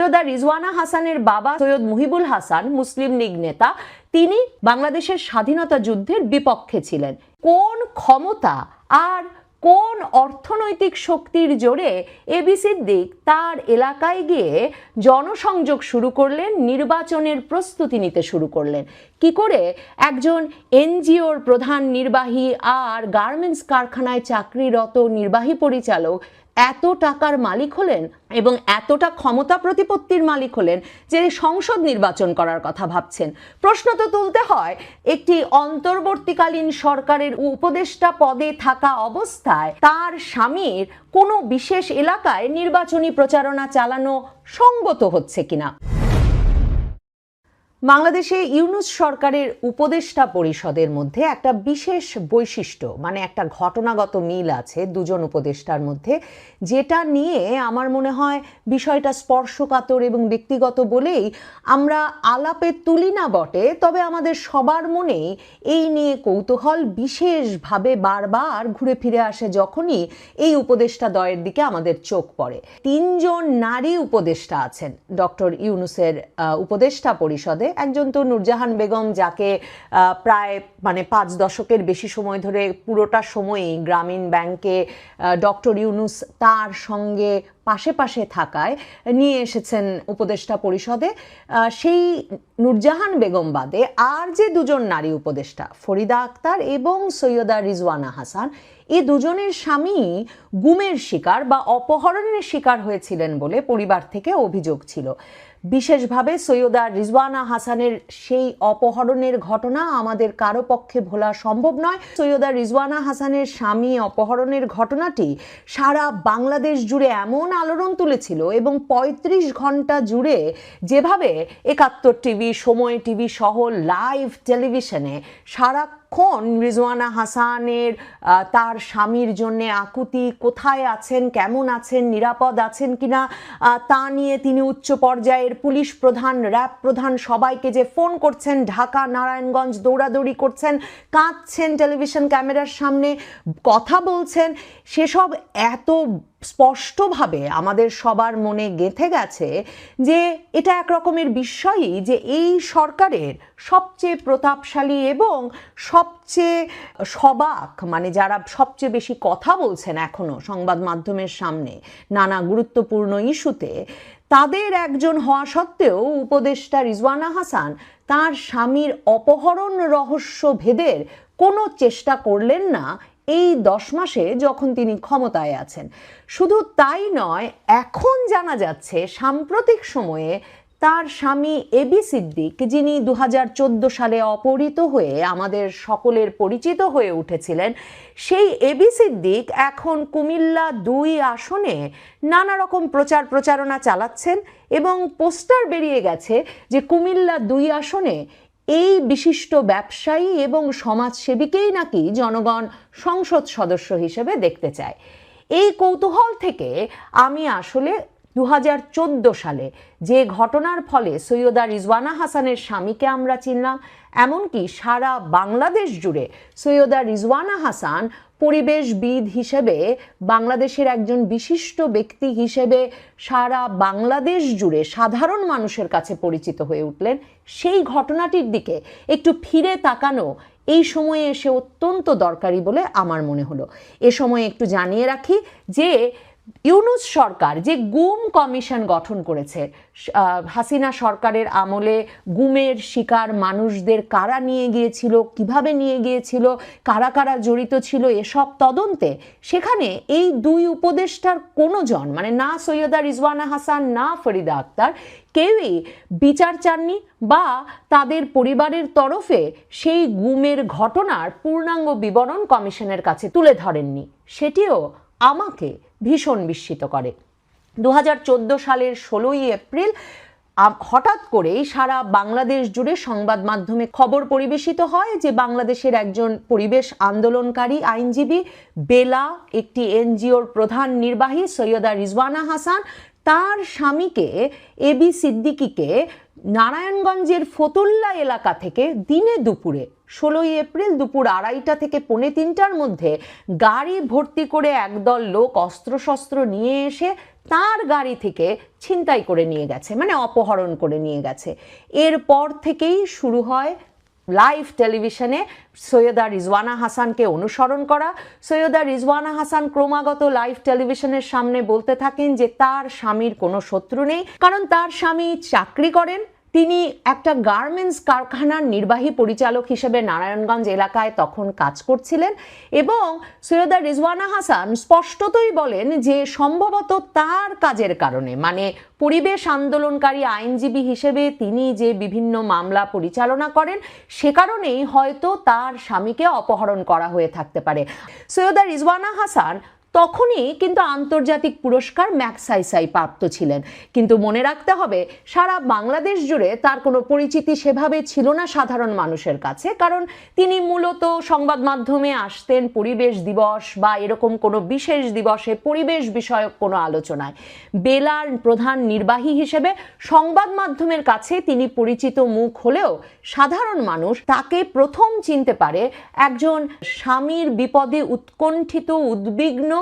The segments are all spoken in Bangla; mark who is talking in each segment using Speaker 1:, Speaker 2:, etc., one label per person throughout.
Speaker 1: সৈয়দা রিজওয়ানা হাসানের বাবা সৈয়দ মুহিবুল হাসান, মুসলিম লীগ নেতা, তিনি বাংলাদেশের স্বাধীনতা যুদ্ধের বিপক্ষে ছিলেন। কোন ক্ষমতা আর কোন অর্থনৈতিক শক্তির জোরে এবি সিদ্দিক তার এলাকায় গিয়ে জনসংযোগ শুরু করলেন, নির্বাচনের প্রস্তুতি নিতে শুরু করলেন। কি করে একজন এনজিওর প্রধান নির্বাহী আর গার্মেন্টস কারখানায় চাকরিরত নির্বাহী পরিচালক এত টাকার মালিক হলেন এবং এতটা ক্ষমতা প্রতিপত্তির মালিক হলেন যে সংসদ নির্বাচন করার কথা ভাবছেন। প্রশ্ন তো তুলতে হয়, একটি অন্তর্বর্তীকালীন সরকারের উপদেষ্টা পদে থাকা অবস্থায় তার স্বামীর কোনো বিশেষ এলাকায় নির্বাচনী প্রচারণা চালানো সঙ্গত হচ্ছে কিনা? বাংলাদেশে ইউনুস সরকারের উপদেষ্টা পরিষদের মধ্যে একটা বিশেষ বৈশিষ্ট্য মানে একটা ঘটনাগত মিল আছে দুজন উপদেষ্টার মধ্যে, যেটা নিয়ে আমার মনে হয় বিষয়টা স্পর্শকাতর এবং ব্যক্তিগত বলেই আমরা আলাপে তুলি না বটে, তবে আমাদের সবার মনেই এই নিয়ে কৌতূহল বিশেষভাবে বারবার ঘুরে ফিরে আসে যখনই এই উপদেষ্টা দয়ের দিকে আমাদের চোখ পড়ে। তিনজন নারী উপদেষ্টা আছেন, ডক্টর ইউনুসের উপদেষ্টা পরিষদে। একজন তো নূরজাহান বেগম, যাকে প্রায় মানে পাঁচ দশকের বেশি সময় ধরে পুরোটা সময়ই গ্রামীণ ব্যাংকে ডক্টর ইউনুস তার সঙ্গে পাশে পাশে থাকায় নিয়ে এসেছেন উপদেষ্টা পরিষদে। সেই নূরজাহান বেগম বাদে আর যে দুজন নারী উপদেষ্টা, ফরিদা আক্তার এবং সৈয়দা রিজওয়ানা হাসান এই দুজনের স্বামী গুমের শিকার বা অপহরণের শিকার হয়েছিলেন বলে পরিবার থেকে অভিযোগ ছিল। বিশেষভাবে সৈয়দা রিজওয়ানা হাসানের সেই অপহরণের ঘটনা আমাদের কারও পক্ষে ভোলা সম্ভব নয়। সৈয়দা রিজওয়ানা হাসানের স্বামী অপহরণের ঘটনাটি সারা বাংলাদেশ জুড়ে এমন আলোড়ন তুলেছিল এবং ৩৫ ঘণ্টা জুড়ে যেভাবে একাত্তর টিভি, সময় টিভি সহ লাইভ টেলিভিশনে সারাক্ষণ রিজওয়ানা হাসানের তার স্বামীর জন্য আকুতি, কোথায় আছেন, কেমন আছেন, নিরাপদ আছেন কিনা তা নিয়ে তিনি উচ্চ পর্যায়ের পুলিশ প্রধান, র্যাব প্রধান সবাইকে যে ফোন করছেন, ঢাকা, নারায়ণগঞ্জ দৌড়াদৌড়ি করছেন, কাঁদছেন টেলিভিশন ক্যামেরার সামনে, কথা বলছেন, সেসব এত স্পষ্টভাবে আমাদের সবার মনে গেঁথে গেছে যে এটা এক রকমের বিস্ময়ই যে এই সরকারের সবচেয়ে প্রতাপশালী এবং সবচেয়ে সবাক মানে যারা সবচেয়ে বেশি কথা বলছেন এখনও সংবাদ মাধ্যমের সামনে নানা গুরুত্বপূর্ণ ইস্যুতে, তাদের একজন হওয়া সত্ত্বেও উপদেষ্টা রিজওয়ানা হাসান তার স্বামীর অপহরণ রহস্য ভেদের কোনো চেষ্টা করলেন না এই দশ মাসে যখন তিনি ক্ষমতায় আছেন। শুধু তাই নয়, এখন জানা যাচ্ছে সাম্প্রতিক সময়ে তার স্বামী এবি সিদ্দিক, যিনি দু হাজার চোদ্দ সালে অপহৃত হয়ে আমাদের সকলের পরিচিত হয়ে উঠেছিলেন, সেই এবি সিদ্দিক এখন কুমিল্লা দুই আসনে নানা রকম প্রচার প্রচারণা চালাচ্ছেন এবং পোস্টার বেরিয়ে গেছে যে কুমিল্লা দুই আসনে এই বিশিষ্ট ব্যবসায়ী এবং সমাজসেবীকেই নাকি জনগণ সংসদ সদস্য হিসেবে দেখতে চায়। এই কৌতূহল থেকে আমি আসলে দু হাজার চোদ্দ সালে যে ঘটনার ফলে সৈয়দা রিজওয়ানা হাসানের স্বামীকে আমরা চিনলাম, এমনকি সারা বাংলাদেশ জুড়ে সৈয়দা রিজওয়ানা হাসান পরিবেশবিদ হিসেবে বাংলাদেশের একজন বিশিষ্ট ব্যক্তি হিসেবে সারা বাংলাদেশ জুড়ে সাধারণ মানুষের কাছে পরিচিত হয়ে উঠলেন। সেই ঘটনাটির দিকে একটু ফিরে তাকানো এই সময়ে এসে অত্যন্ত দরকারি বলে আমার মনে হলো। এ সময়ে একটু জানিয়ে রাখি যে ইউনুস সরকার যে গুম কমিশন গঠন করেছে হাসিনা সরকারের আমলে গুমের শিকার মানুষদের কারা নিয়ে গিয়েছিল, কীভাবে নিয়ে গিয়েছিল, কারা কারা জড়িত ছিল, এসব তদন্তে সেখানে এই দুই উপদেষ্টার কোনো জন মানে না সৈয়দা রিজওয়ানা হাসান, না ফরিদা আক্তার, কেউই বিচার চাননি বা তাদের পরিবারের তরফে সেই গুমের ঘটনার পূর্ণাঙ্গ বিবরণ কমিশনের কাছে তুলে ধরেননি। সেটিও আমাকে ভীষণ বিস্মিত করে। দু হাজার চোদ্দ সালের ষোলোই এপ্রিল হঠাৎ করেই সারা বাংলাদেশ জুড়ে সংবাদ মাধ্যমে খবর পরিবেশিত হয় যে বাংলাদেশের একজন পরিবেশ আন্দোলনকারী আইনজীবী, বেলা, একটি এনজিওর প্রধান নির্বাহী সৈয়দা রিজওয়ানা হাসান, তার স্বামীকে এবি সিদ্দিকিকে নারায়ণগঞ্জের ফতুল্লা এলাকা থেকে দিনে দুপুরে ষোলোই এপ্রিল দুপুর আড়াইটা থেকে পৌনে তিনটার মধ্যে গাড়ি ভর্তি করে একদল লোক অস্ত্রশস্ত্র নিয়ে এসে তার গাড়ি থেকে ছিনতাই করে নিয়ে গেছে মানে অপহরণ করে নিয়ে গেছে। এরপর থেকেই শুরু হয় লাইভ টেলিভিশনে সৈয়দা রিজওয়ানা হাসানকে অনুসরণ করা। সৈয়দা রিজওয়ানা হাসান ক্রমাগত লাইভ টেলিভিশনের সামনে বলতে থাকেন যে তার স্বামীর কোনো শত্রু নেই, কারণ তার স্বামী চাকরি করেন তিনি একটা গার্মেন্টস কারখানার নির্বাহী পরিচালক হিসেবে নারায়ণগঞ্জ এলাকায় তখন কাজ করছিলেন এবং সৈয়দা রিজওয়ানা হাসান স্পষ্টতই বলেন যে সম্ভবত তার কাজের কারণে মানে পরিবেশ আন্দোলনকারী আইনজীবী হিসেবে তিনি যে বিভিন্ন মামলা পরিচালনা করেন, সে কারণেই হয়তো তার স্বামীকে অপহরণ করা হয়ে থাকতে পারে। সৈয়দা রিজওয়ানা হাসান তখনই কিন্তু আন্তর্জাতিক পুরস্কার ম্যাক্সাইসাই প্রাপ্ত ছিলেন। কিন্তু মনে রাখতে হবে, সারা বাংলাদেশ জুড়ে তার কোনো পরিচিতি সেভাবে ছিল না সাধারণ মানুষের কাছে। কারণ তিনি মূলত সংবাদ মাধ্যমে আসতেন পরিবেশ দিবস বা এরকম কোনো বিশেষ দিবসে পরিবেশ বিষয়ক কোনো আলোচনায়। বেলার প্রধান নির্বাহী হিসেবে সংবাদ মাধ্যমের কাছে তিনি পরিচিত মুখ হলেও সাধারণ মানুষ তাকে প্রথম চিনতে পারে একজন স্বামীর বিপদে উৎকণ্ঠিত, উদ্বিগ্ন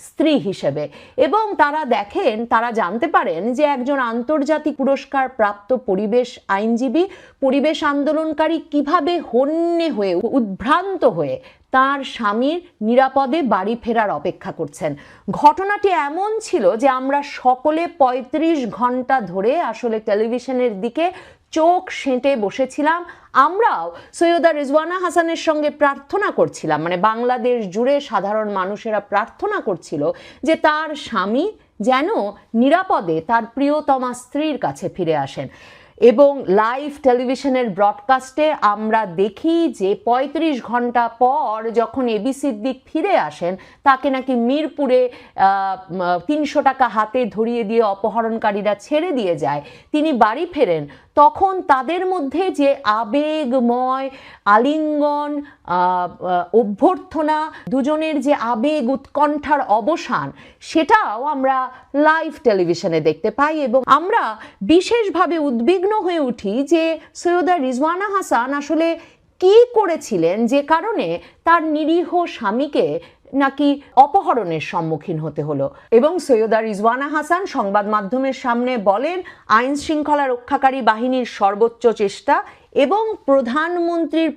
Speaker 1: স্ত্রী হিসেবে। এবং তারা দেখেন, তারা জানতে পারেন যে একজন আন্তর্জাতিক পুরস্কার প্রাপ্ত পরিবেশ আইনজীবী, পরিবেশ আন্দোলনকারী কীভাবে হন্যে হয়ে, উদ্ভ্রান্ত হয়ে তার স্বামীর নিরাপদে বাড়ি ফেরার অপেক্ষা করছেন। ঘটনাটি এমন ছিল যে আমরা সকলে ৩৫ ঘণ্টা ধরে আসলে টেলিভিশনের দিকে চোখ সেঁটে বসেছিলাম। আমরাও সৈয়দা রিজওয়ানা হাসানের সঙ্গে প্রার্থনা করছিলাম। মানে বাংলাদেশ জুড়ে সাধারণ মানুষেরা প্রার্থনা করছিল যে তার স্বামী যেন নিরাপদে তার প্রিয়তমা স্ত্রীর কাছে ফিরে আসেন। এবং লাইভ টেলিভিশনের ব্রডকাস্টে আমরা দেখি যে ৩৫ ঘণ্টা পর যখন এবিসির দিক ফিরে আসেন, তাকে নাকি মিরপুরে তিনশো টাকা হাতে ধরিয়ে দিয়ে অপহরণকারীরা ছেড়ে দিয়ে যায়। তিনি বাড়ি ফেরেন। তখন তাদের মধ্যে যে আবেগময় আলিঙ্গন অভ্যর্থনা, দুজনের যে আবেগ উৎকণ্ঠার অবসান, সেটাও আমরা লাইভ টেলিভিশনে দেখতে পাই এবং আমরা বিশেষভাবে উদ্বিগ্ন হয়ে উঠি যে সৈয়দা রিজওয়ানা হাসান আসলে কি করেছিলেন যে কারণে তার নিরীহ স্বামীকে নাকি অপহরণের সম্মুখীন হতে হলো। এবং সৈয়দা রিজওয়ানা হাসান সংবাদ মাধ্যমের সামনে বলেন, আইন শৃঙ্খলা রক্ষাকারী বাহিনীর সর্বোচ্চ চেষ্টা এবং প্রধানমন্ত্রীর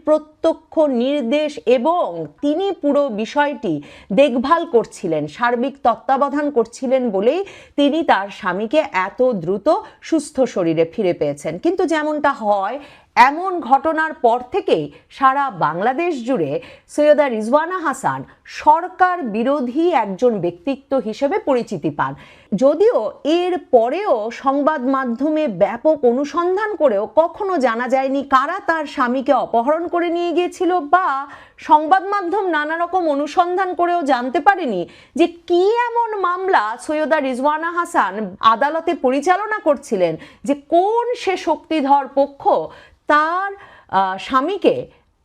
Speaker 1: প্রত্যক্ষ নির্দেশ এবং তিনি পুরো বিষয়টি দেখভাল করছিলেন, সার্বিক তত্ত্বাবধান করছিলেন বলেই তিনি তার স্বামীকে এত দ্রুত সুস্থ শরীরে ফিরে পেয়েছেন। কিন্তু যেমনটা হয়, এমন ঘটনার পর থেকেই সারা বাংলাদেশ জুড়ে সৈয়দা রিজওয়ানা হাসান সরকার বিরোধী একজন ব্যক্তিত্ব হিসেবে পরিচিতি পান। যদিও এর পরেও সংবাদ মাধ্যমে ব্যাপক অনুসন্ধান করেও কখনো জানা যায়নি কারা তার স্বামীকে অপহরণ করে নিয়ে গিয়েছিল বা সংবাদ মাধ্যম নানা রকম অনুসন্ধান করেও জানতে পারেনি যে কি এমন মামলা সৈয়দা রিজওয়ানা হাসান আদালতে পরিচালনা করছিলেন, যে কোন সে শক্তিধর পক্ষ তার স্বামীকে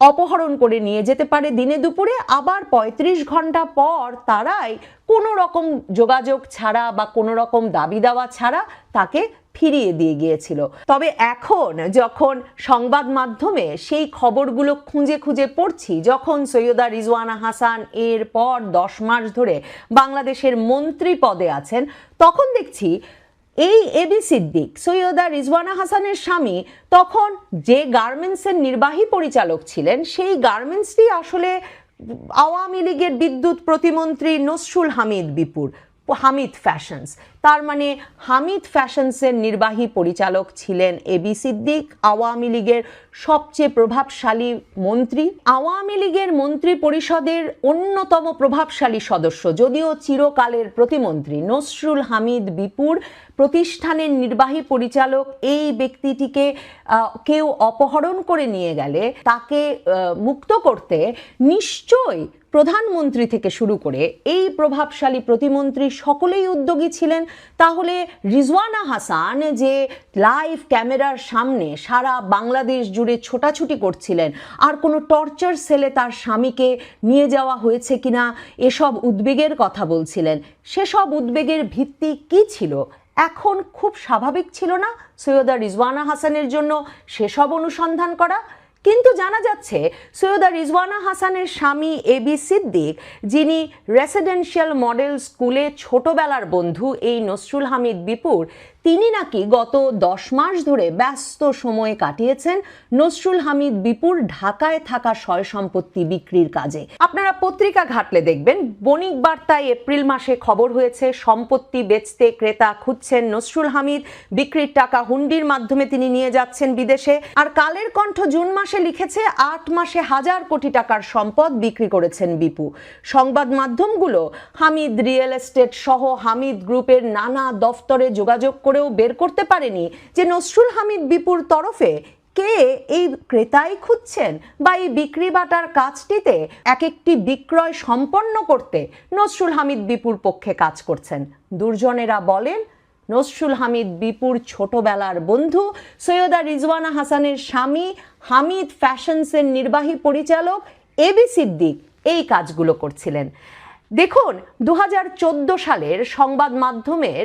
Speaker 1: অপহরণ করে নিয়ে যেতে পারে দিনে দুপুরে, আবার ৩৫ ঘণ্টা পর তারাই কোনো রকম যোগাযোগ ছাড়া বা কোনো রকম দাবি দাওয়া ছাড়া তাকে ফিরিয়ে দিয়ে গিয়েছিল। তবে এখন যখন সংবাদ মাধ্যমে সেই খবরগুলো খুঁজে খুঁজে পড়ছি, যখন সৈয়দা রিজওয়ানা হাসান এর পর দশ মাস ধরে বাংলাদেশের মন্ত্রী পদে আছেন, তখন দেখছি এই এবি সিদ্দিক সৈয়দা রিজওয়ানা হাসানের স্বামী তখন যে গার্মেন্টসের নির্বাহী পরিচালক ছিলেন, সেই গার্মেন্টসটি আসলে আওয়ামী লীগের বিদ্যুৎ প্রতিমন্ত্রী নসরুল হামিদ বিপুর। হামিদ ফ্যাশনস তার মানে হামিদ ফ্যাশনসের নির্বাহী পরিচালক ছিলেন এবি সিদ্দিক আওয়ামী লীগের সবচেয়ে প্রভাবশালী মন্ত্রী। আওয়ামী লীগের মন্ত্রী পরিষদের অন্যতম প্রভাবশালী সদস্য, যদিও চিরকালের প্রতিমন্ত্রী, নসরুল হামিদ বিপুর। প্রতিষ্ঠানের নির্বাহী পরিচালক এই ব্যক্তিটিকে কেউ অপহরণ করে নিয়ে গেলে তাকে মুক্ত করতে নিশ্চয়ই প্রধানমন্ত্রী থেকে শুরু করে এই প্রভাবশালী প্রতিমন্ত্রী সকলেই উদ্যোগী ছিলেন। তাহলে রিজওয়ানা হাসান যে লাইভ ক্যামেরার সামনে সারা বাংলাদেশ জুড়ে ছোটাছুটি করছিলেন, আর কোনো টর্চার সেলে তার স্বামীকে নিয়ে যাওয়া হয়েছে কিনা, এসব উদ্বেগের কথা বলছিলেন। সেসব উদ্বেগের ভিত্তি কি ছিল? এখন খুব স্বাভাবিক ছিল না সৈয়দা রিজওয়ানা হাসানের জন্য সেসব অনুসন্ধান করা। কিন্তু জানা যাচ্ছে সৈয়দা রিজওয়ানা হাসানের স্বামী এবি সিদ্দিক, যিনি রেসিডেন্সিয়াল মডেল স্কুলে ছোটবেলার বন্ধু এই নসরুল হামিদ বিপুর, তিনি নাকি গত দশ মাস ধরে ব্যস্ত সময় কাটিয়েছেন নসরুল হামিদ বিপুর ঢাকায় থাকা সয় সম্পত্তি বিক্রির কাজে। আপনারা পত্রিকা ঘাটলে দেখবেন, বণিক বার্তায় এপ্রিল মাসে খবর হয়েছে, সম্পত্তি বেচতে ক্রেতা খুঁজছেন নসরুল হামিদ, বিক্রির টাকা হুন্ডির মাধ্যমে তিনি নিয়ে যাচ্ছেন বিদেশে। আর কালের কণ্ঠ জুন মাসে লিখেছে, আট মাসে হাজার কোটি টাকার সম্পদ বিক্রি করেছেন বিপু। সংবাদ মাধ্যমগুলো হামিদ রিয়েল এস্টেট সহ হামিদ গ্রুপের নানা দফতরে যোগাযোগ করেও বের করতে পারেনি যে নসরুল হামিদ বিপুর তরফে কে এই ক্রেতাই খুঁজছেন বা এই বিক্রি বাটার কাজটিতে এক একটি বিক্রয় সম্পন্ন করতে নসরুল হামিদ বিপুর পক্ষে কাজ করছেন। দুর্জনেরা বলেন নসরুল হামিদ বিপুর ছোটবেলার বন্ধু, সৈয়দা রিজওয়ানা হাসানের স্বামী, হামিদ ফ্যাশনসের নির্বাহী পরিচালক, এ বি সিদ্দিক এই কাজগুলো করছিলেন। দেখুন দু হাজার চোদ্দ সালের সংবাদ মাধ্যমের